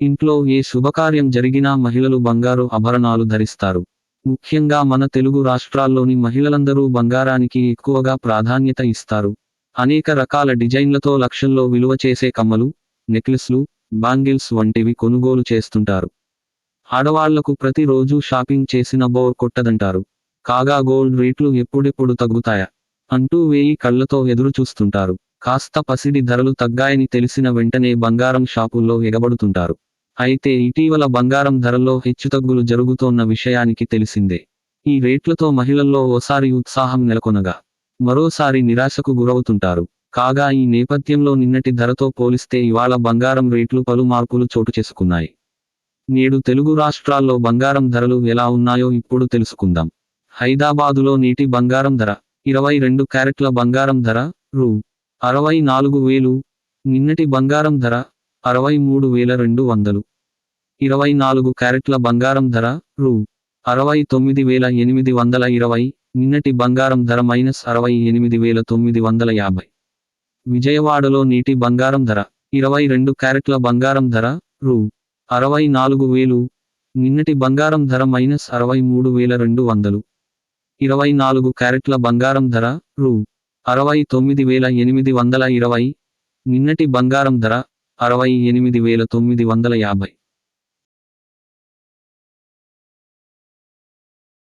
ఇంట్లో ఏ శుభకార్యం జరిగినా మహిళలు బంగారు ఆభరణాలు ధరిస్తారు. ముఖ్యంగా మన తెలుగు రాష్ట్రాల్లోని మహిళలందరూ బంగారానికి ఎక్కువగా ప్రాధాన్యత ఇస్తారు. అనేక రకాల డిజైన్లతో లక్షల్లో విలువ చేసే కమ్మలు నెక్లెస్లు బ్యాంగిల్స్ వంటివి కొనుగోలు చేస్తుంటారు. ఆడవాళ్ళకు ప్రతిరోజు షాపింగ్ చేసిన బోర్ కొట్టదంటారు. కాగా గోల్డ్ రేట్లు ఎప్పుడెప్పుడు తగ్గుతాయా? అంటూ వేయి కళ్ళతో ఎదురు చూస్తుంటారు కాస్త పసిడి ధరలు తగ్గాయని తెలిసిన వెంటనే బంగారం షాపుల్లో ఎగబడుతుంటారు. అయితే ఇటీవల బంగారం ధరల్లో హెచ్చుతగ్గులు జరుగుతోన్న విషయానికి తెలిసిందే. ఈ రేట్లతో మహిళల్లో ఓసారి ఉత్సాహం నెలకొనగా మరోసారి నిరాశకు గురవుతుంటారు. కాగా ఈ నేపథ్యంలో నిన్నటి ధరతో పోలిస్తే ఇవాళ బంగారం రేట్లు పలు మార్పులు చోటు చేసుకున్నాయి. నేడు తెలుగు రాష్ట్రాల్లో బంగారం ధరలు ఎలా ఉన్నాయో ఇప్పుడు తెలుసుకుందాం. హైదరాబాదులో నీటి బంగారం ధర ఇరవై రెండు క్యారెట్ల బంగారం ధర రూ. అరవై నాలుగు వేలు. నిన్నటి బంగారం ధర అరవై మూడు వేల రెండు వందలు. ఇరవై నాలుగు క్యారెట్ల బంగారం ధర రూ. అరవై తొమ్మిది వేల ఎనిమిది వందల ఇరవై. నిన్నటి బంగారం ధర మైనస్ అరవై ఎనిమిది వేల తొమ్మిది వందల యాభై. విజయవాడలో నీటి బంగారం ధర ఇరవై రెండు క్యారెట్ల బంగారం ధర రూ. అరవై నాలుగు వేలు. నిన్నటి బంగారం ధర మైనస్ అరవై మూడు వేల రెండు వందలు. ఇరవై నాలుగు క్యారెట్ల బంగారం ధర రూ. అరవై తొమ్మిది వేల ఎనిమిది వందల ఇరవై. నిన్నటి బంగారం ధర అరవై ఎనిమిది వేల తొమ్మిది వందల యాభై.